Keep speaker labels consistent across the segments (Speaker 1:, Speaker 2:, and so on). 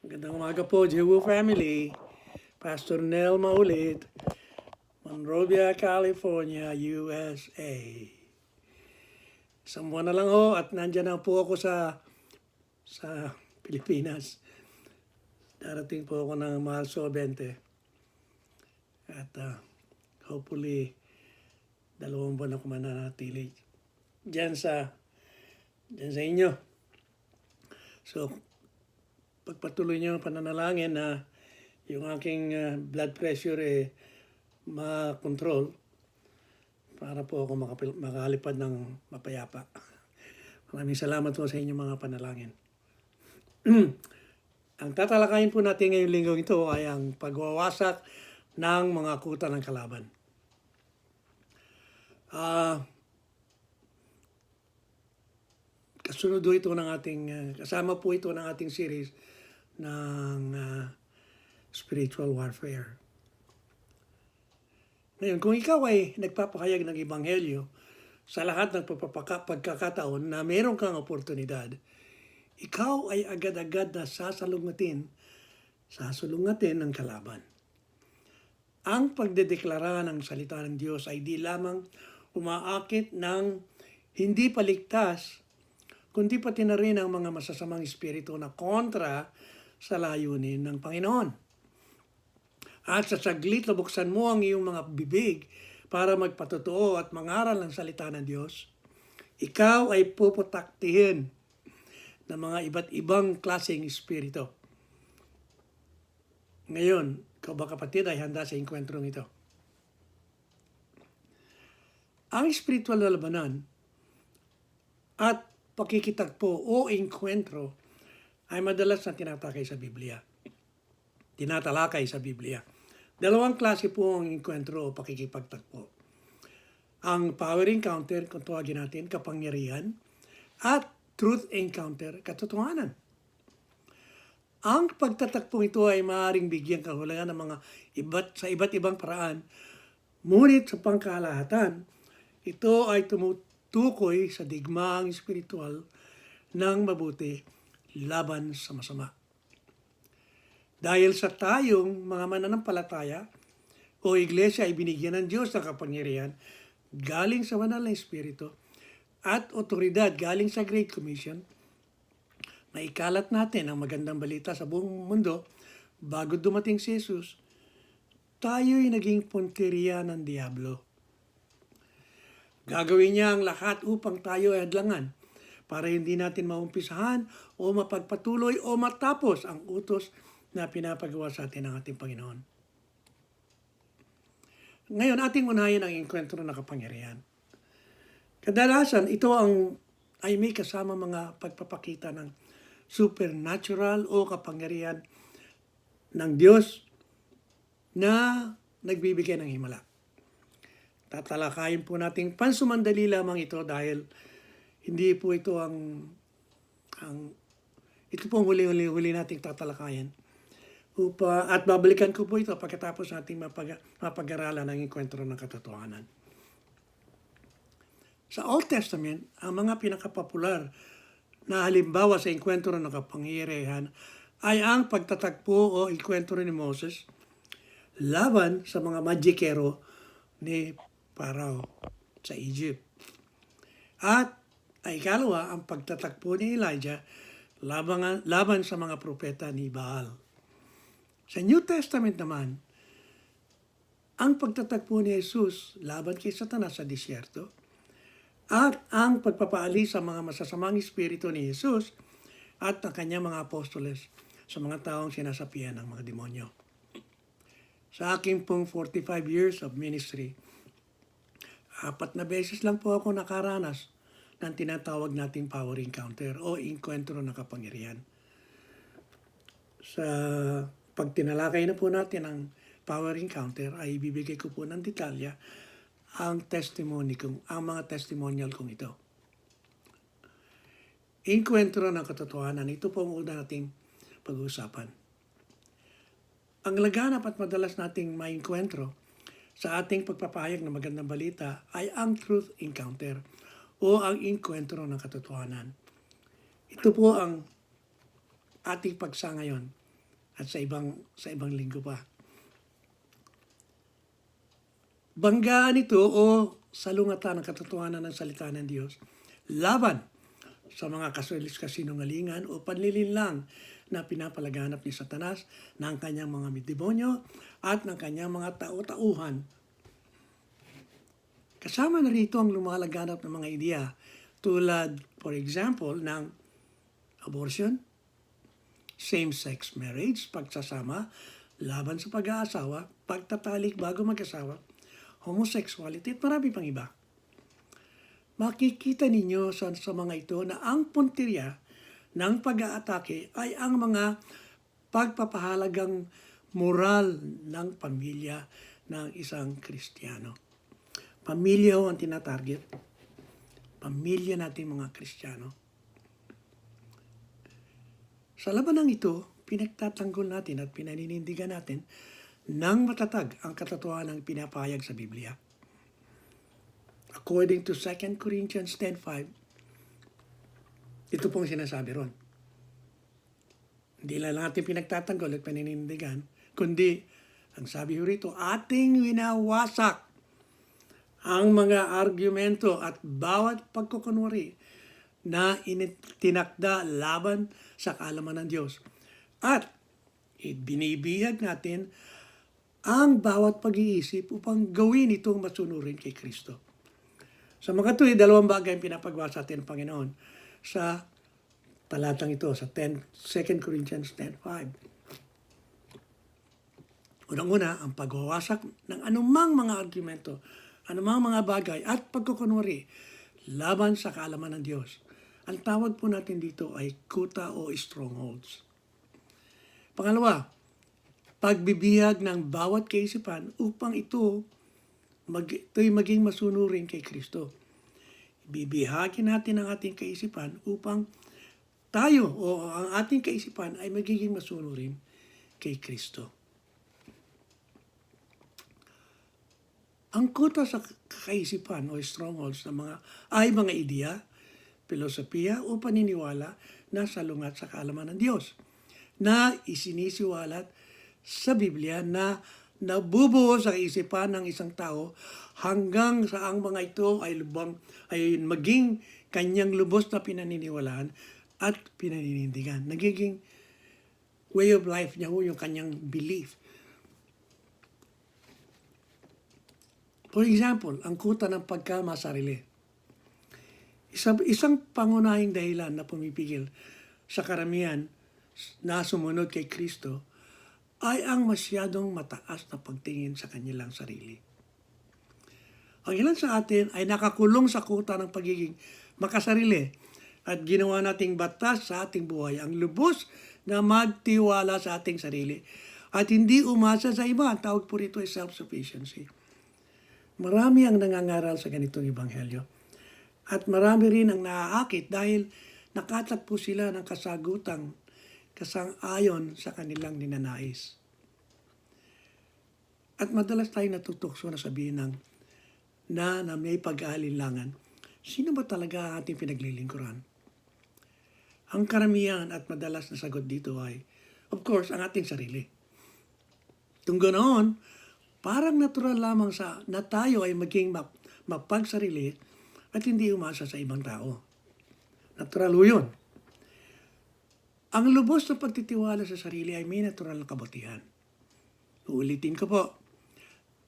Speaker 1: Magandang umaga po, Jewu family. Pastor Nel Maulit, Monrovia, California, USA. Isang buwan na lang ho at nandyan na po ako sa sa Pilipinas. Darating po ako ng Marso 20. At ah, hopefully, dalawang buwan ako mananatili dyan sa, dyan sa inyo. So, pagpatuloy niyo ang pananalangin na yung aking ah, blood pressure eh makontrol para po ako makapil- makalipad ng mapayapa. Maraming salamat po sa inyong mga panalangin. ang tatalakayin po natin ngayong linggo ito ay ang pagwawasak ng mga kuta ng kalaban. Ah, kasunod po ito ng ating, ah, kasama po ito ng ating series ng ah, spiritual warfare. Ngayon, kung ikaw ay nagpapahayag ng ebanghelyo sa lahat ng pagkakataon na meron kang oportunidad, ikaw ay agad-agad na sasalungatin, sasalungatin ng kalaban. Ang pagdedeklara ng salita ng Diyos ay di lamang umaakit ng hindi paligtas, kundi pati na rin ang mga masasamang espiritu na kontra sa layunin ng Panginoon. At sa saglit na mo ang iyong mga bibig para magpatotoo at mangaral ng salita ng Diyos, ikaw ay puputaktihin ng mga iba't ibang klaseng espiritu. Ngayon, ikaw ba kapatid ay handa sa inkwentrong ito? Ang spiritual na labanan at pakikitagpo o inkwentro ay madalas na tinatakay sa Biblia. Tinatalakay sa Biblia. Dalawang klase po ang inkwentro o pakikipagtagpo. Ang power encounter, kung tawagin natin, kapangyarihan, at truth encounter, katotohanan. Ang pagtatakpo ito ay maaaring bigyan kahulugan ng mga iba't, sa iba't ibang paraan. Ngunit sa pangkalahatan, ito ay tumutukoy sa digmaang espiritual ng mabuti laban sa masama. Dahil sa tayong mga mananampalataya o iglesia ay binigyan ng Diyos ng kapangyarihan galing sa banal na espiritu at otoridad galing sa Great Commission, na ikalat natin ang magandang balita sa buong mundo bago dumating si Jesus, tayo'y naging punteriya ng Diablo. Gagawin niya ang lahat upang tayo ay hadlangan para hindi natin maumpisahan o mapagpatuloy o matapos ang utos na pinapagawa sa atin ng ating Panginoon. Ngayon, ating unahin ang enkwentro ng kapangyarihan. Kadalasan, ito ang ay may kasama mga pagpapakita ng supernatural o kapangyarihan ng Diyos na nagbibigay ng himala. Tatalakayin po natin pansumandali lamang ito dahil hindi po ito ang ang ito po ang huli-huli-huli nating tatalakayin. Upa, at babalikan ko po ito pagkatapos nating mapag, mapag-aralan ng enkwentro ng katotohanan. Sa Old Testament, ang mga pinakapopular na halimbawa sa enkwentro ng kapangyarihan ay ang pagtatagpo o enkwentro ni Moses laban sa mga magikero ni Pharaoh sa Egypt. At ay ikalawa ang pagtatagpo ni Elijah laban, laban sa mga propeta ni Baal. Sa New Testament naman, ang pagtatagpo ni Jesus laban kay Satanas sa disyerto at ang pagpapaalis sa mga masasamang espiritu ni Jesus at ng kanyang mga apostoles sa mga taong sinasapian ng mga demonyo. Sa aking pong 45 years of ministry, apat na beses lang po ako nakaranas ng tinatawag nating power encounter o enkwentro ng kapangyarihan. Sa pag tinalakay na po natin ang power encounter, ay ibibigay ko po ng detalya ang testimony kong, ang mga testimonial kong ito. Enkwentro ng katotohanan, ito po ang una nating pag-uusapan. Ang laganap at madalas nating maengkwentro sa ating pagpapahayag ng magandang balita ay ang truth encounter o ang enkwentro ng katotohanan. Ito po ang ating pagsa ngayon at sa ibang sa ibang linggo pa. Banggaan ito o salungatan ng katotohanan ng salita ng Diyos laban sa mga kasulis kasinungalingan o panlilinlang na pinapalaganap ni Satanas ng kanyang mga demonyo at ng kanyang mga tao-tauhan. Kasama na rito ang lumalaganap ng mga ideya tulad, for example, ng abortion, same-sex marriage, pagsasama, laban sa pag-aasawa, pagtatalik bago mag-asawa, homosexuality at marami pang iba. Makikita ninyo sa, sa mga ito na ang puntirya ng pag-aatake ay ang mga pagpapahalagang moral ng pamilya ng isang Kristiyano. Pamilya ho ang tinatarget. Pamilya natin mga Kristiyano. Sa labanang ito, pinagtatanggol natin at pinaninindigan natin ng matatag ang katotohanan ng pinapahayag sa Biblia. According to 2 Corinthians 10.5, ito pong sinasabi ron. Hindi lang natin pinagtatanggol at paninindigan, kundi, ang sabi ho rito, ating winawasak ang mga argumento at bawat pagkukunwari na tinakda laban sa kaalaman ng Diyos. At binibiyag natin ang bawat pag-iisip upang gawin itong masunurin kay Kristo. Sa mga tuwi, dalawang bagay ang pinapagawa sa atin ng Panginoon sa talatang ito, sa 10, 2 Corinthians 10.5. Unang-una, ang pagwawasak ng anumang mga argumento, anumang mga bagay at pagkukunwari laban sa kaalaman ng Diyos. Ang tawag po natin dito ay kuta o strongholds. Pangalawa, pagbibihag ng bawat kaisipan upang ito mag, ito'y maging masunurin kay Kristo. Bibihagin natin ang ating kaisipan upang tayo o ang ating kaisipan ay magiging masunurin kay Kristo. Ang kuta sa kaisipan o strongholds ng mga ay mga ideya, filosofiya o paniniwala na salungat sa kaalaman ng Diyos na isinisiwalat sa Biblia na nabubuo sa isipan ng isang tao hanggang sa ang mga ito ay lubang ay maging kanyang lubos na pinaniniwalaan at pinaninindigan. Nagiging way of life niya ho yung kanyang belief. For example, ang kuta ng pagkamasarili. Isang, isang pangunahing dahilan na pumipigil sa karamihan na sumunod kay Kristo ay ang masyadong mataas na pagtingin sa kanilang sarili. Ang ilan sa atin ay nakakulong sa kuta ng pagiging makasarili at ginawa nating batas sa ating buhay ang lubos na magtiwala sa ating sarili at hindi umasa sa iba. Ang tawag po rito ay self-sufficiency. Marami ang nangangaral sa ganitong ebanghelyo. At marami rin ang naaakit dahil nakatagpo sila ng kasagutang kasang-ayon sa kanilang ninanais. At madalas tayo natutokso na sabihin ng na, na may pag-aalilangan. Sino ba talaga ating pinaglilingkuran? Ang karamihan at madalas na sagot dito ay, of course, ang ating sarili. Kung ganoon, parang natural lamang sa na tayo ay maging map, mapagsarili at hindi umasa sa ibang tao. Natural ho yun. Ang lubos na pagtitiwala sa sarili ay may natural na kabutihan. Uulitin ko po,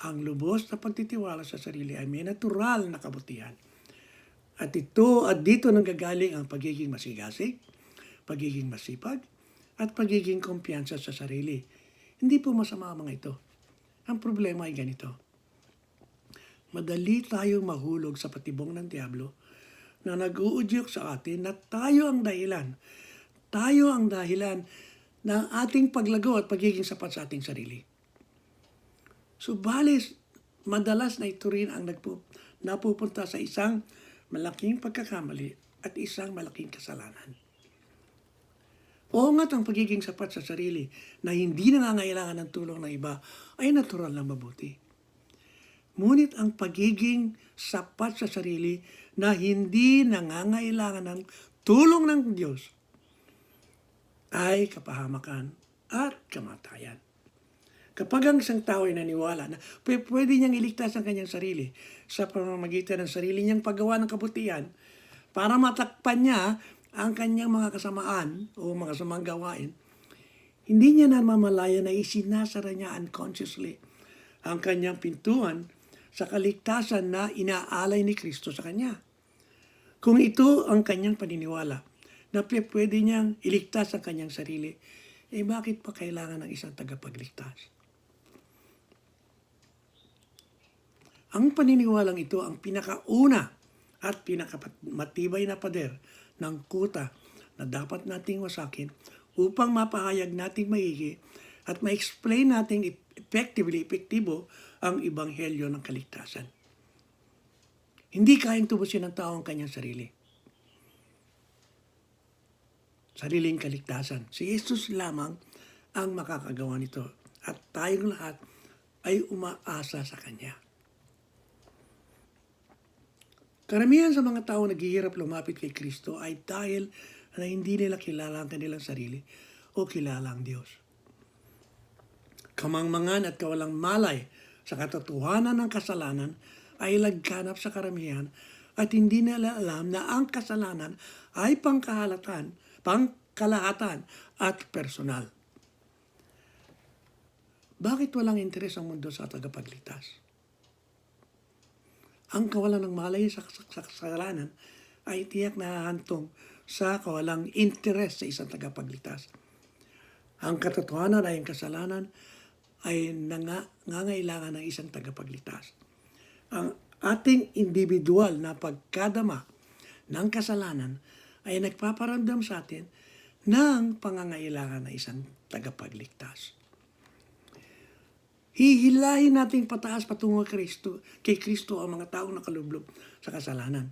Speaker 1: ang lubos na pagtitiwala sa sarili ay may natural na kabutihan. At ito at dito nanggagaling ang pagiging masigasig, pagiging masipag, at pagiging kumpiyansa sa sarili. Hindi po masama ang mga ito. Ang problema ay ganito. Madali tayong mahulog sa patibong ng Diablo na nag-uudyok sa atin na tayo ang dahilan. Tayo ang dahilan ng ating paglago at pagiging sapat sa ating sarili. Subalit, madalas na ito rin ang nagpo, napupunta sa isang malaking pagkakamali at isang malaking kasalanan. Oo nga't ang pagiging sapat sa sarili na hindi nangangailangan ng tulong ng iba ay natural na mabuti. Ngunit ang pagiging sapat sa sarili na hindi nangangailangan ng tulong ng Diyos ay kapahamakan at kamatayan. Kapag ang isang tao ay naniwala na pwede niyang iligtas ang kanyang sarili sa pamamagitan ng sarili niyang paggawa ng kabutihan para matakpan niya ang kanyang mga kasamaan o mga samang gawain, hindi niya namamalaya na isinasara niya unconsciously ang kanyang pintuan sa kaligtasan na inaalay ni Kristo sa kanya. Kung ito ang kanyang paniniwala, na pwede niyang iligtas ang kanyang sarili, eh bakit pa kailangan ng isang tagapagligtas? Ang paniniwalang ito ang pinakauna at pinakamatibay na pader ng kuta na dapat nating wasakin upang mapahayag nating maigi at ma-explain nating effectively, epektibo ang ibanghelyo ng kaligtasan. Hindi kayang tubusin ng tao ang kanyang sarili. Sariling kaligtasan. Si Jesus lamang ang makakagawa nito at tayong lahat ay umaasa sa Kanya. Karamihan sa mga tao naghihirap lumapit kay Kristo ay dahil na hindi nila kilala ang kanilang sarili o kilala ang Diyos. Kamangmangan at kawalang malay sa katotohanan ng kasalanan ay lagkanap sa karamihan at hindi nila alam na ang kasalanan ay pangkahalatan, pangkalahatan at personal. Bakit walang interes ang mundo sa tagapagligtas? Ang kawalan ng malay sa, sa, sa kasalanan ay tiyak na hantong sa kawalang interes sa isang tagapagligtas. Ang katotohanan ay ang kasalanan ay nanga, nangangailangan ng isang tagapagligtas. Ang ating individual na pagkadama ng kasalanan ay nagpaparamdam sa atin ng pangangailangan ng isang tagapagligtas. Hihilahin nating pataas patungo kay Kristo, kay Kristo ang mga taong nakalublob sa kasalanan.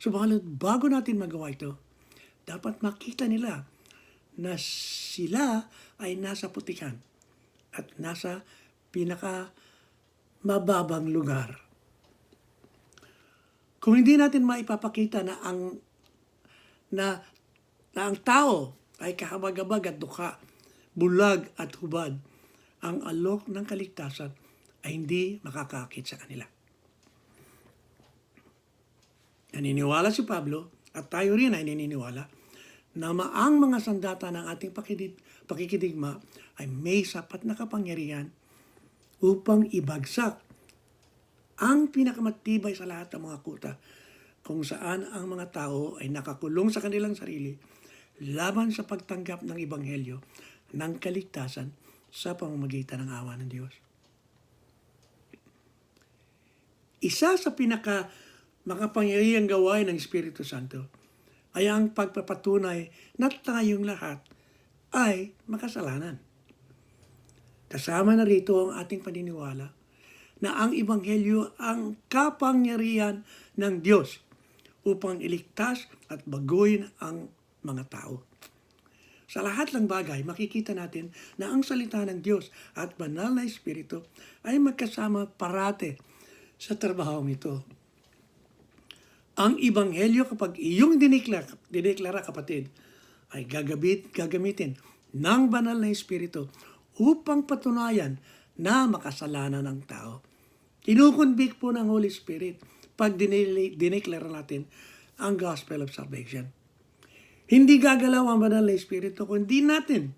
Speaker 1: Subalit bago natin magawa ito, dapat makita nila na sila ay nasa putikan at nasa pinaka mababang lugar. Kung hindi natin maipapakita na ang na, na ang tao ay kahabag-habag at dukha, bulag at hubad, ang alok ng kaligtasan ay hindi makakakit sa kanila. Naniniwala si Pablo at tayo rin ay naniniwala na maang mga sandata ng ating pakidid, pakikidigma ay may sapat na kapangyarihan upang ibagsak ang pinakamatibay sa lahat ng mga kuta kung saan ang mga tao ay nakakulong sa kanilang sarili laban sa pagtanggap ng ibanghelyo ng kaligtasan sa pamamagitan ng awa ng Diyos. Isa sa pinaka makapangyarihang gawain ng Espiritu Santo ay ang pagpapatunay na tayong lahat ay makasalanan. Kasama na rito ang ating paniniwala na ang Ebanghelyo ang kapangyarihan ng Diyos upang iligtas at baguhin ang mga tao. Sa lahat ng bagay, makikita natin na ang salita ng Diyos at banal na Espiritu ay magkasama parate sa trabahong ito. Ang Ibanghelyo kapag iyong diniklara, diniklara kapatid, ay gagabit, gagamitin ng banal na Espiritu upang patunayan na makasalanan ng tao. Kinukonvict po ng Holy Spirit pag diniklara natin ang Gospel of Salvation. Hindi gagalaw ang banal na Espiritu kundi natin.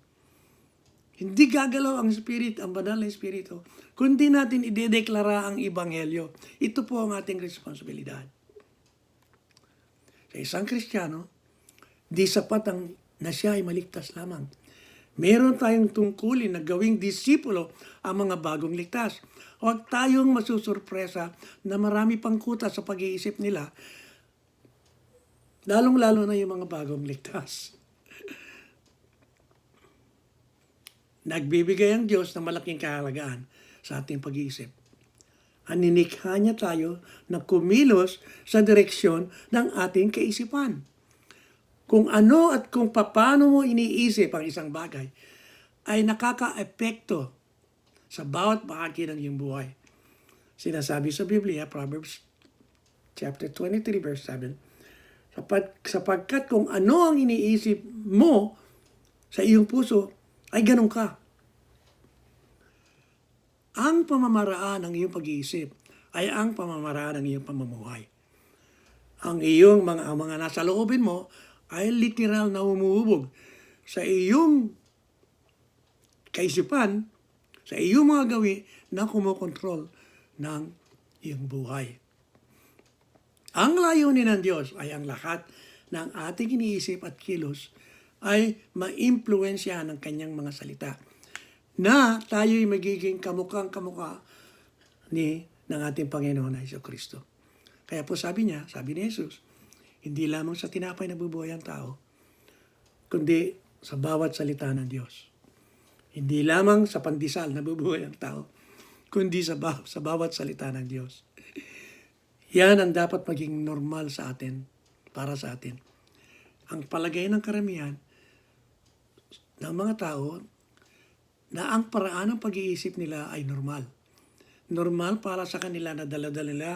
Speaker 1: Hindi gagalaw ang Spirit, ang banal na Espiritu, kundi natin idedeklara ang Ibanghelyo. Ito po ang ating responsibilidad. Sa isang Kristiyano, di sapat ang na siya ay maligtas lamang. Meron tayong tungkulin na gawing disipulo ang mga bagong ligtas. Huwag tayong masusurpresa na marami pang kuta sa pag-iisip nila Lalong-lalo na yung mga bagong ligtas. Nagbibigay ang Diyos ng malaking kahalagaan sa ating pag-iisip. Aninikha niya tayo na kumilos sa direksyon ng ating kaisipan. Kung ano at kung paano mo iniisip ang isang bagay, ay nakaka-epekto sa bawat bahagi ng iyong buhay. Sinasabi sa Biblia, Proverbs chapter 23 verse 7, Sapat, sapagkat kung ano ang iniisip mo sa iyong puso, ay ganun ka. Ang pamamaraan ng iyong pag-iisip ay ang pamamaraan ng iyong pamumuhay. Ang iyong mga, mga nasa loobin mo ay literal na umuubog sa iyong kaisipan, sa iyong mga gawi na kumokontrol ng iyong buhay. Ang layunin ng Diyos ay ang lahat ng ating iniisip at kilos ay maimpluensyahan ng kanyang mga salita na tayo'y magiging kamukhang kamukha ni ng ating Panginoon na Kristo. Kaya po sabi niya, sabi ni Jesus, hindi lamang sa tinapay nabubuhay ang tao, kundi sa bawat salita ng Diyos. Hindi lamang sa pandesal nabubuhay ang tao, kundi sa, ba- sa bawat salita ng Diyos. Yan ang dapat maging normal sa atin, para sa atin. Ang palagay ng karamihan ng mga tao na ang paraan ng pag-iisip nila ay normal. Normal para sa kanila na daladala nila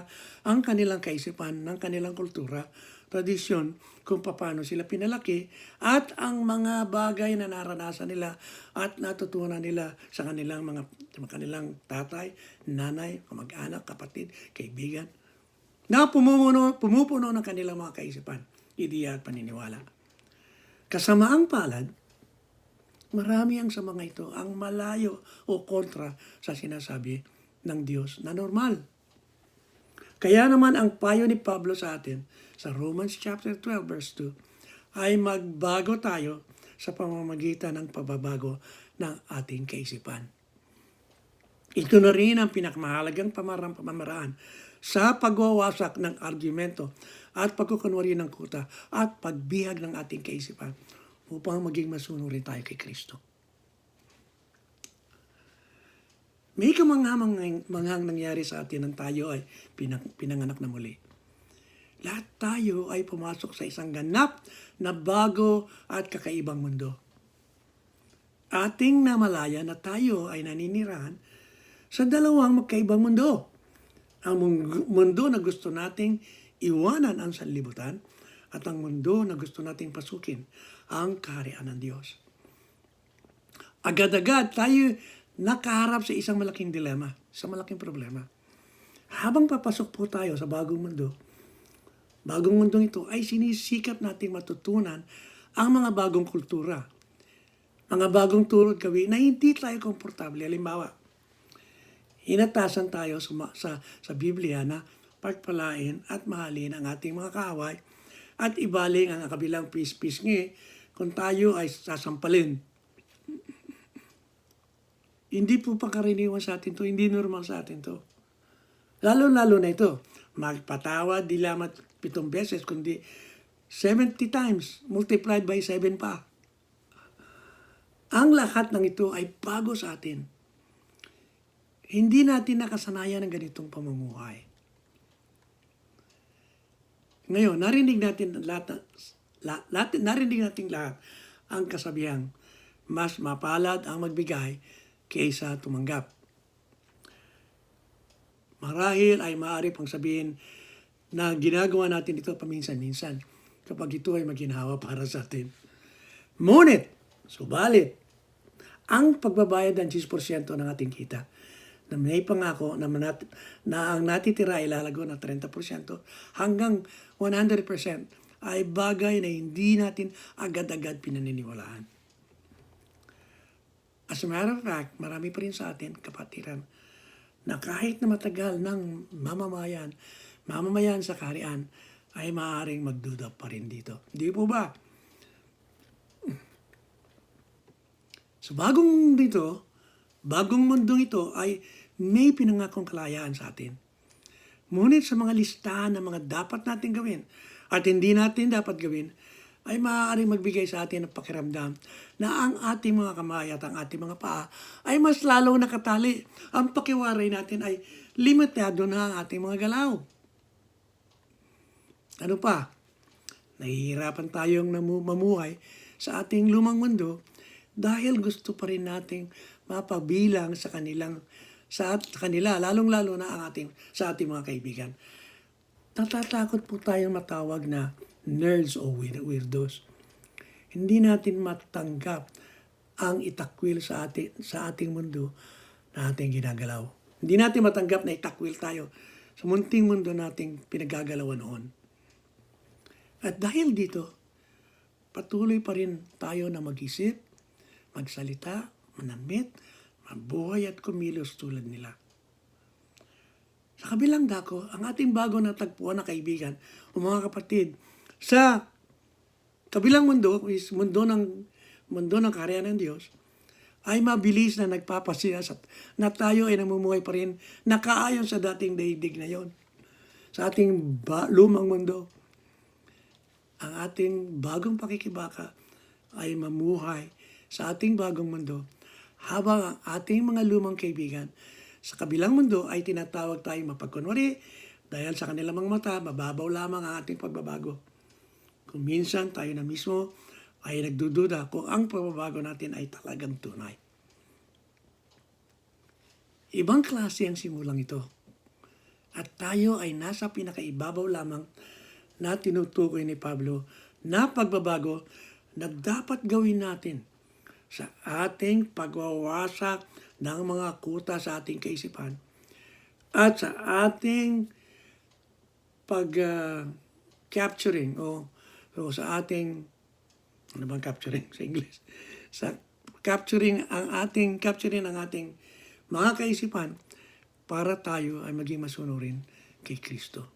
Speaker 1: ang kanilang kaisipan ng kanilang kultura, tradisyon, kung paano sila pinalaki, at ang mga bagay na naranasan nila at natutunan nila sa kanilang mga sa kanilang tatay, nanay, kamag-anak, kapatid, kaibigan, na pumupuno, pumupuno ng kanilang mga kaisipan, ideya at paniniwala. Kasamaang palad, Marami ang sa mga ito ang malayo o kontra sa sinasabi ng Diyos na normal. Kaya naman ang payo ni Pablo sa atin sa Romans chapter 12 verse 2 ay magbago tayo sa pamamagitan ng pagbabago ng ating kaisipan. Ito na rin ang pinakamahalagang pamarang pamamaraan sa pagwawasak ng argumento at pagkukunwari ng kuta at pagbihag ng ating kaisipan upang maging masunurin tayo kay Kristo. May kamanghamanghang manghang nangyari sa atin nang tayo ay pinang, pinanganak na muli. Lahat tayo ay pumasok sa isang ganap na bago at kakaibang mundo. Ating namalaya na tayo ay naninirahan sa dalawang magkaibang mundo. Ang mundo na gusto nating iwanan ang sanlibutan at ang mundo na gusto nating pasukin ang kaharian ng Diyos. Agad-agad tayo nakaharap sa isang malaking dilema, sa malaking problema. Habang papasok po tayo sa bagong mundo, bagong mundong ito ay sinisikap nating matutunan ang mga bagong kultura, mga bagong turot gawin na hindi tayo komportable. Halimbawa, inatasan tayo sa, sa, sa Biblia na pagpalain at mahalin ang ating mga kaaway at ibaling ang kabilang pis-pisngi kung tayo ay sasampalin. Hindi po pangkaraniwan sa atin to, hindi normal sa atin to. Lalo-lalo na ito, magpatawad di lamang pitong beses, kundi 70 times, multiplied by 7 pa. Ang lahat ng ito ay bago sa atin. Hindi natin nakasanayan ng ganitong pamumuhay. Ngayon, narinig natin lahat, lahat narinig natin lahat ang kasabihang mas mapalad ang magbigay kaysa tumanggap. Marahil ay maaari pang sabihin na ginagawa natin ito paminsan-minsan kapag ito ay maginhawa para sa atin. Ngunit, subalit, ang pagbabayad ng 10% ng ating kita na may pangako na, manat, na ang natitira ay lalago na 30% hanggang 100% ay bagay na hindi natin agad-agad pinaniniwalaan. As a matter of fact, marami pa rin sa atin, kapatiran, na kahit na matagal ng mamamayan, mamamayan sa kaharian, ay maaaring magduda pa rin dito. Di po ba? So bagong dito, bagong mundong ito ay may pinangakong kalayaan sa atin. Ngunit sa mga listahan ng mga dapat natin gawin at hindi natin dapat gawin, ay maaaring magbigay sa atin ng pakiramdam na ang ating mga kamay at ang ating mga paa ay mas lalong nakatali. Ang pakiwaray natin ay limitado na ang ating mga galaw. Ano pa? Nahihirapan tayong mamuhay sa ating lumang mundo dahil gusto pa rin nating mapabilang sa kanilang sa, at- kanila, lalong-lalo na ang ating, sa ating mga kaibigan. Natatakot po tayong matawag na nerds o weir- weirdos. Hindi natin matanggap ang itakwil sa ating, sa ating mundo na ating ginagalaw. Hindi natin matanggap na itakwil tayo sa munting mundo nating pinagagalawan noon. At dahil dito, patuloy pa rin tayo na mag-isip, magsalita, manamit, mabuhay at kumilos tulad nila. Sa kabilang dako, ang ating bago na tagpuan na kaibigan, o mga kapatid, sa kabilang mundo, is mundo ng, mundo ng karya ng Diyos, ay mabilis na nagpapasiyasat na tayo ay namumuhay pa rin nakaayon sa dating daigdig na yon. Sa ating ba- lumang mundo, ang ating bagong pakikibaka ay mamuhay sa ating bagong mundo habang ang ating mga lumang kaibigan sa kabilang mundo ay tinatawag tayong mapagkunwari dahil sa kanilang mga mata, mababaw lamang ang ating pagbabago. Kung minsan tayo na mismo ay nagdududa kung ang pagbabago natin ay talagang tunay. Ibang klase ang simulang ito. At tayo ay nasa pinakaibabaw lamang na tinutukoy ni Pablo na pagbabago na dapat gawin natin sa ating pagwawasak ng mga kuta sa ating kaisipan at sa ating pag ah, capturing o, o sa ating ano bang capturing sa English sa capturing ang ating capturing ang ating mga kaisipan para tayo ay maging masunurin kay Kristo.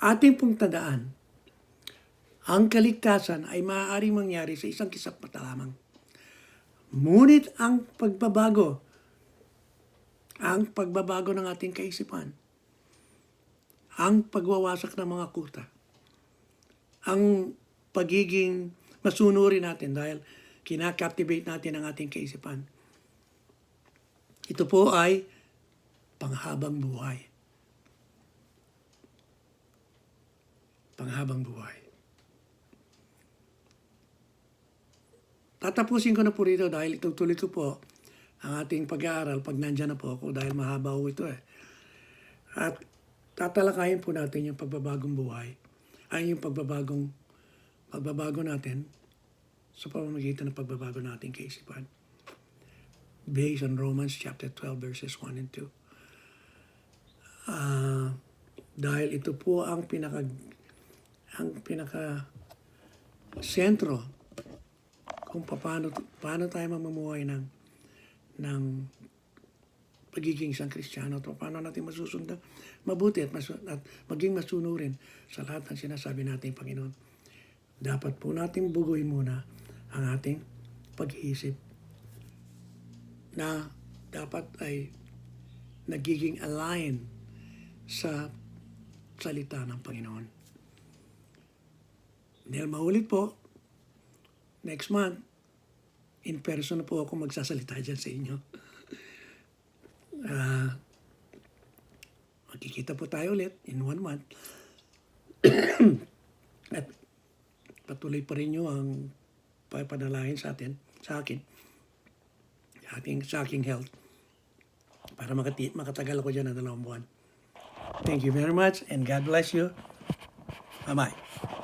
Speaker 1: Ating pong tandaan, ang kaligtasan ay maaaring mangyari sa isang kisap mata lamang. Ngunit ang pagbabago, ang pagbabago ng ating kaisipan, ang pagwawasak ng mga kuta, ang pagiging masunurin natin dahil kinakaptivate natin ang ating kaisipan. Ito po ay panghabang buhay. Panghabang buhay. Tatapusin ko na po rito dahil itutuloy ko po ang ating pag-aaral pag nandyan na po ako dahil mahaba ito eh. At tatalakayin po natin yung pagbabagong buhay ay yung pagbabagong pagbabago natin sa pamamagitan ng pagbabago natin kaisipan. Based on Romans chapter 12 verses 1 and 2. Ah, dahil ito po ang pinaka ang pinaka sentro kung paano paano tayo mamumuhay ng ng pagiging isang Kristiyano at paano natin masusundan mabuti at, masu, at maging masunurin sa lahat ng sinasabi natin, Panginoon. Dapat po natin buguin muna ang ating pag-iisip na dapat ay nagiging align sa salita ng Panginoon. Dahil maulit po, next month, in person na po ako magsasalita dyan sa inyo. Ah, magkikita po tayo ulit in one month. At patuloy pa rin nyo ang papanalangin sa atin, sa akin, sa ating, sa aking health para makati, makatagal ako dyan ng dalawang buwan. Thank you very much and God bless you. Bye-bye.